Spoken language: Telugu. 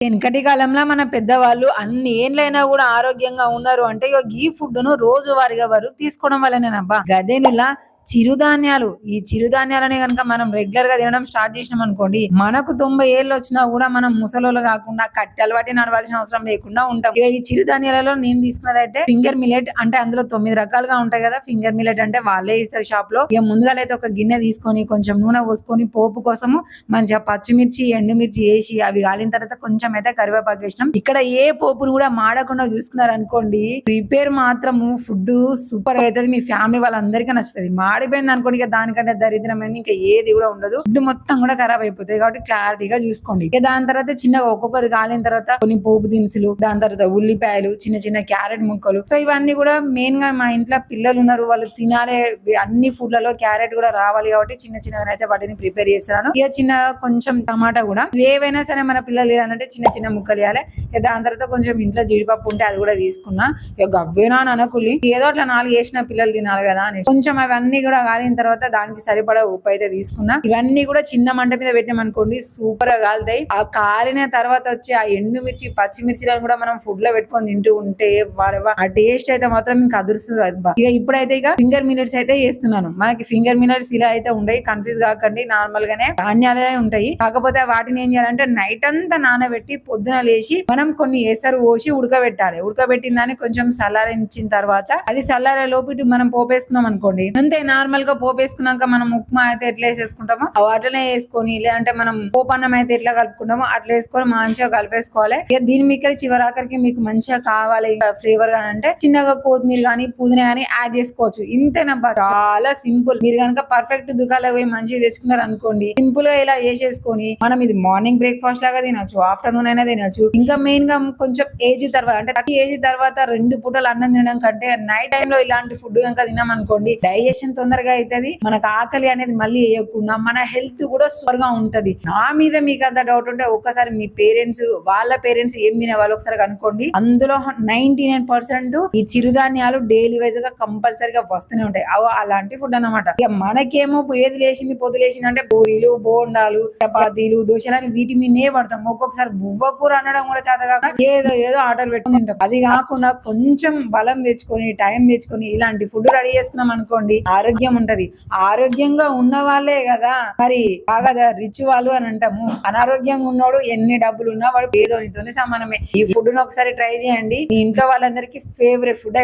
వెనకటి కాలంలో మన పెద్దవాళ్ళు అన్ని ఏండ్లైనా కూడా ఆరోగ్యంగా ఉన్నారు అంటే ఈ ఫుడ్ను రోజువారీగా వారు తీసుకోవడం వల్లనేనబ్బా. గదేనిలా చిరుధాన్యాలు. ఈ చిరుధాన్యాలని కనుక మనం రెగ్యులర్గా తినడం స్టార్ట్ చేసినాం అనుకోండి మనకు తొంభై ఏళ్ళు వచ్చినా కూడా మనం ముసలోళ్ళు కాకుండా కట్టె పట్టి నడవాల్సిన అవసరం లేకుండా ఉంటాం. ఇక ఈ చిరుధాన్యాలలో నేను తీసుకున్నది అయితే ఫింగర్ మిలెట్ అంటే అందులో తొమ్మిది రకాలుగా ఉంటాయి కదా. ఫింగర్ మిలెట్ అంటే వాళ్ళే ఇస్తారు షాప్లో. ఇక ముందుగా అయితే ఒక గిన్నె తీసుకొని కొంచెం నూనె పోసుకొని పోపు కోసము మంచిగా పచ్చిమిర్చి ఎండుమిర్చి వేసి అవి కాలిన తర్వాత కొంచెం అయితే కరివేపాకు వేసినాం. ఇక్కడ ఏ పోపును కూడా మాడకుండా చూసుకున్నారు అనుకోండి ప్రిపేర్ మాత్రము ఫుడ్ సూపర్ అవుతుంది. మీ ఫ్యామిలీ వాళ్ళందరికీ నచ్చుతుంది. మాడిపోయింది అనుకోండి ఇక దానికంటే దరిద్రమైంది ఇంకా ఏది కూడా ఉండదు. ఫుడ్ మొత్తం కూడా ఖరాబ్ అయిపోతుంది కాబట్టి క్లారిటీగా చూసుకోండి. ఇక దాని తర్వాత చిన్నగా ఒక్కొక్కరు కాలిన తర్వాత కొన్ని పోపు దినుసులు దాని తర్వాత ఉల్లిపాయలు చిన్న చిన్న క్యారెట్ ముక్కలు. సో ఇవన్నీ కూడా మెయిన్గా మా ఇంట్లో పిల్లలు ఉన్నారు వాళ్ళు తినాలి అన్ని ఫుడ్లలో క్యారెట్ కూడా రావాలి కాబట్టి చిన్న చిన్నగా అయితే వాటిని ప్రిపేర్ చేస్తున్నాను. ఇక చిన్న కొంచెం టమాటా కూడా. ఏవైనా సరే మన పిల్లలు అంటే చిన్న చిన్న ముక్కలు వేయాలి దాని తర్వాత కొంచెం ఇంట్లో జీడిపప్పు ఉంటే అది కూడా తీసుకున్నా. ఇక గవ్వేనా అని అనకులి ఏదో అట్లా నాలుగు వేసిన పిల్లలు తినాలి కదా అని కొంచెం అవన్నీ కూడా కాలిన తర్వాత దానికి సరిపడా ఉప్పు అయితే తీసుకున్నా. ఇవన్నీ కూడా చిన్న మంట మీద పెట్టినాం అనుకోండి సూపర్గా కాలుతాయి. ఆ కాలిన తర్వాత వచ్చి ఆ ఎండుమిర్చి పచ్చిమిర్చిలను కూడా మనం ఫుడ్లో పెట్టుకొని తింటూ ఉంటే ఆ టేస్ట్ అయితే మాత్రం ఇంకా అదురుస్తుంది ఇక ఇప్పుడైతే ఇక ఫింగర్ మిల్లెట్స్ అయితే వేస్తున్నాను మనకి ఫింగర్ మిల్లెట్స్ ఇలా అయితే ఉండయి కన్ఫ్యూజ్ కాకండి నార్మల్ గానే ధాన్యాలే ఉంటాయి. కాకపోతే వాటిని ఏం చేయాలంటే నైట్ అంతా నానబెట్టి పొద్దున లేచి మనం కొన్ని ఎసరు పోసి ఉడకబెట్టాలి. ఉడకబెట్టిన దాన్ని కొంచెం చల్లారించిన తర్వాత అది చల్లారే లోపు మనం పోపేసుకున్నాం అనుకోండి అంతే నార్మల్గా పోపేసుకున్నాక మనం ఉప్మా అయితే ఎట్లా వేసేసుకుంటామో అవి అట్లనే వేసుకొని లేదంటే మనం పోపన్నం అయితే ఎట్లా కలుపుకుంటామో అట్లా వేసుకొని మంచిగా కలిపేసుకోవాలి. ఇక దీని మీకు చివరాఖరికి మీకు మంచిగా కావాలి ఫ్లేవర్గా అంటే చిన్నగా కొత్తిమీర కానీ పుదీనా కానీ యాడ్ చేసుకోవచ్చు. ఇంతేనబ్బా చాలా సింపుల్. మీరు కనుక పర్ఫెక్ట్ దుకాణాలకు పోయి మంచిగా తెచ్చుకున్నారు అనుకోండి సింపుల్గా ఇలా చేసేసుకొని మనం ఇది మార్నింగ్ బ్రేక్ఫాస్ట్ లాగా తినొచ్చు ఆఫ్టర్నూన్ అయినా తినచ్చు. ఇంకా మెయిన్గా కొంచెం ఏజ్ తర్వాత అంటే థర్టీ ఏజ్ తర్వాత రెండు పూటలు అన్నం తినడం కంటే నైట్ టైం లో ఇలాంటి ఫుడ్ కనుక తినమనుకోండి అనుకోండి డైజెషన్ తొందరగా అవుతుంది మనకు ఆకలి అనేది మళ్ళీ వేయకుండా మన హెల్త్ కూడా సూపర్గా ఉంటది. నా మీద మీకు అంత డౌట్ ఉంటే ఒక్కసారి మీ పేరెంట్స్ వాళ్ళ పేరెంట్స్ ఏం తినే వాళ్ళు ఒకసారి కనుక్కోండి. అందులో నైన్టీ నైన్ పర్సెంట్ ఈ చిరుధాన్యాలు డైలీ వైజ్గా కంపల్సరీగా వస్తూనే ఉంటాయి. అవ అలాంటి ఫుడ్ అన్నమాట. ఇక మనకేమో ఏది లేచింది పొద్దు లేచింది అంటే పూరీలు బోండాలు చపాతీలు దోశలు అని వీటి మీదే పడతాం. ఒక్కొక్కసారి బువ్వ కూర అనడం కూడా చేతగా ఏదో ఏదో ఆర్డర్ పెట్టుకుంటాం తింటాం. అది కాకుండా కొంచెం బలం తెచ్చుకొని టైం తెచ్చుకొని ఇలాంటి ఫుడ్ రెడీ చేసుకున్నాం అనుకోండి ఆరోగ్యం ఆరోగ్యం ఉంటది. ఆరోగ్యంగా ఉన్న వాళ్ళే కదా. మరి బాగా రిచ్ వాళ్ళు అని అంటాము. అనారోగ్యంగా ఉన్నోడు ఎన్ని డబ్బులు ఉన్నా వాడు ఏదో సమానమే. ఈ ఫుడ్ను ఒకసారి ట్రై చేయండి. మీ ఇంట్లో వాళ్ళందరికీ ఫేవరెట్ ఫుడ్